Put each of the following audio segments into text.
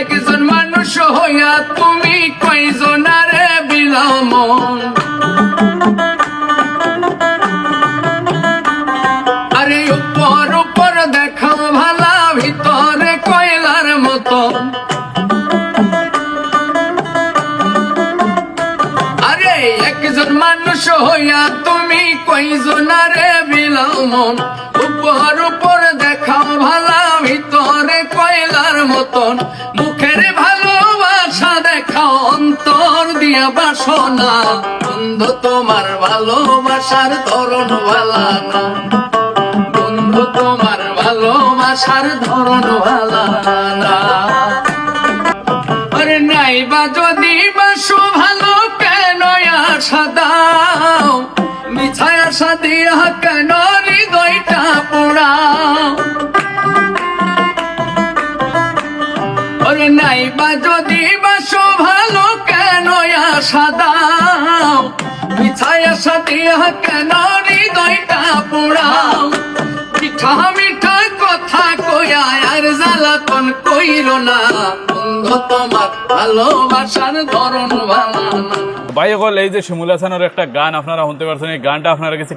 একজন মানুষ হইয়া তুমি কয়জনারে বিলামন? আরে উপর উপর দেখাও ভালা, ভিতরে কয়লার মতন। আরে একজন মানুষ হইয়া তুমি কয়জনারে বিলামন? উপর উপর মতন, মুখের ভালোবাসা দেখাও অন্তর দিয়া বাসনা। বন্ধু, তোমার ভালোবাসার ধরন না। বন্ধু, তোমার ভালোবাসার ধরন ভালা না। নাই বা যদি বাসো ভালো কেন আশা দাও মিছায় আশা দিয়া কেন নাই বা যদি বাসো ভালো কেন মিছায় আশা দিয়া কেন হৃদয়টা পোড়াও? মিঠা মিঠা কথা কয়া আর জ্বালাতন কইর না। এই যে শিমুল হাসানের একটা গান, আপনারা শুনতে পারছেন, এই গানটা আপনার কাছে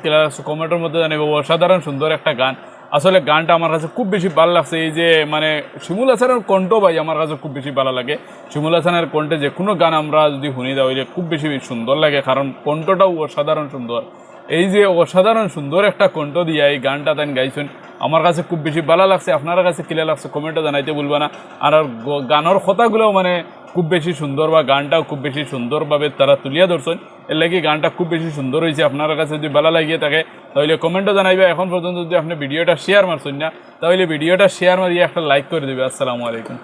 কমেন্টের মধ্যে জানাব অসাধারণ সুন্দর একটা গান। আসলে গানটা আমার কাছে খুব বেশি ভালো লাগছে। এই যে মানে শিমুল হাসানের কণ্ঠ ভাই আমার কাছে খুব বেশি ভালো লাগে। শিমুল হাসানের কণ্ঠে যে কোনো গান আমরা যদি শুনি দেওয়া হইলে খুব বেশি সুন্দর লাগে, কারণ কণ্ঠটাও অসাধারণ সুন্দর। এই যে, অসাধারণ সুন্দর একটা কণ্ঠ দিয়ে এই গানটা তাই গাইছেন, আমার কাছে খুব বেশি ভালো লাগছে। আপনার কাছে ক্লিয়ার লাগছে কমেন্টে জানাইতে বলব না। আর গানের কথাগুলোও মানে খুব বেশি সুন্দর বা গানটাও খুব বেশি সুন্দরভাবে তারা তুলিয়া ধরছেন। এর লাগে গানটা খুব বেশি সুন্দর হয়েছে আপনার কাছে যদি ভালো লাগিয়ে থাকে, তাহলে কমেন্টও জানাইবে। এখন পর্যন্ত যদি আপনি ভিডিওটা শেয়ার মারছেন না, তাহলে ভিডিওটা শেয়ার মারিয়ে একটা লাইক করে দেবে। আসসালামু আলাইকুম।